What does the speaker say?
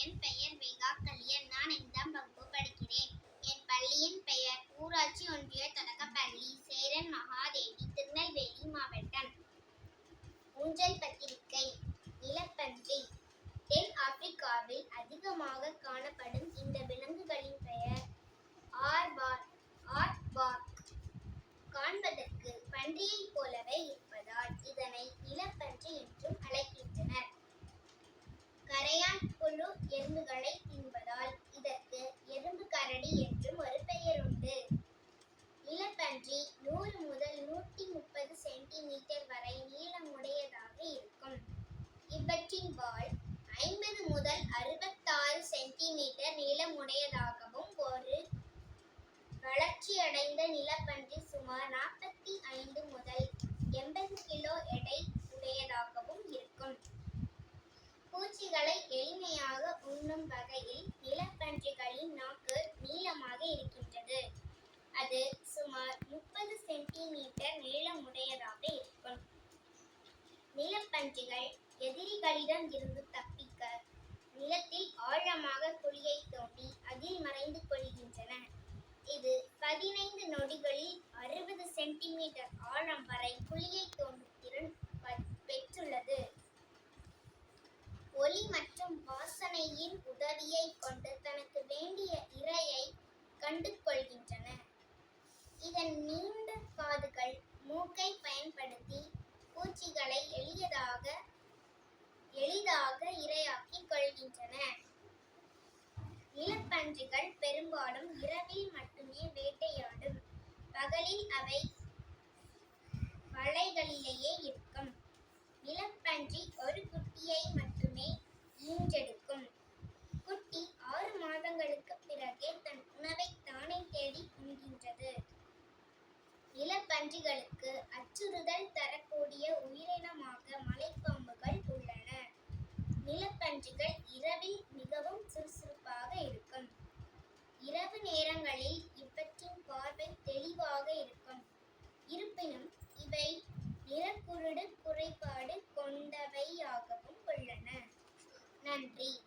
என் பெயர் மேகா கலியன். நான் ஐந்தாம் வகுப்பு படிக்கிறேன். என் பள்ளியின் பெயர் ஊராட்சி ஒன்றிய தொடக்கப்பள்ளி சேரன் மகாதேவி திருநெல்வேலி மாவட்டம். ஊஞ்சல் பத்திரிகை நிலப்பன்றி தென் ஆப்பிரிக்காவில் அதிகமாக காணப்படும் இந்த விலங்குகளின் பெயர் ஆர்பார் ஆர்பார்க் காண்பதற்கு பன்றியைப் போலவே இருப்பதால் இதனை நிலப்பன்றி என்றும் பன்றி நூறு முதல் நூற்றி முப்பது சென்டிமீட்டர் வரை நீளமுடையதாக இருக்கும். இவற்றின் வால் ஐம்பது முதல் அறுபத்தாறு சென்டிமீட்டர் நீளமுடையதாகவும் ஒரு வளர்ச்சியடைந்த நிலப்பன்றி சுமார் நாற்பத்தி ஐந்து முதல் எண்பது கிலோ எடை உடையதாகவும் இருக்கும். பூச்சிகளை எளிமையாக உண்ணும் வகையில் நிலப்பன்றிகளின் நாக்கு நீளமாக இருக்கின்றது. அது சுமார் முப்பது சென்டிமீட்டர் நீளமுடையதாக இருக்கும். நிலப்பஞ்சுகள் எதிரிகளிடம் இருந்து தப்பிக்க நிலத்தில் ஆழமாக குழியை தோண்டி அதில் மறைந்து கொள்கின்றன இது பதினைந்து நொடிகளில் அறுபது சென்டிமீட்டர் ஆழம் வரை குழியை தோண்டும் திறன் பெற்றுள்ளது. ஒலி மற்றும் வாசனையின் உதவியை கொண்டு தனக்கு வேண்டிய பூச்சிகளை எளியதாக எளிதாக இரையாக்கிக் கொள்கின்றன. நிலப்பன்றிகள் பெரும்பாலும் இரவில் மட்டுமே வேட்டையாடும். பகலில் அவை வலைகளிலேயே இருக்கும். நிலப்பன்றி பன்றிகளுக்கு அச்சுறுத்தல் தரக்கூடிய உயிரினமாக மலைப்பாம்புகள் உள்ளன. நிலப்பன்றிகள் இரவில் மிகவும் சுறுசுறுப்பாக இருக்கும். இரவு நேரங்களில் இவற்றின் பார்வை தெளிவாக இருக்கும். இருப்பினும் இவை நிறக்குருடு குறைபாடு கொண்டவையாகவும் உள்ளன. நன்றி.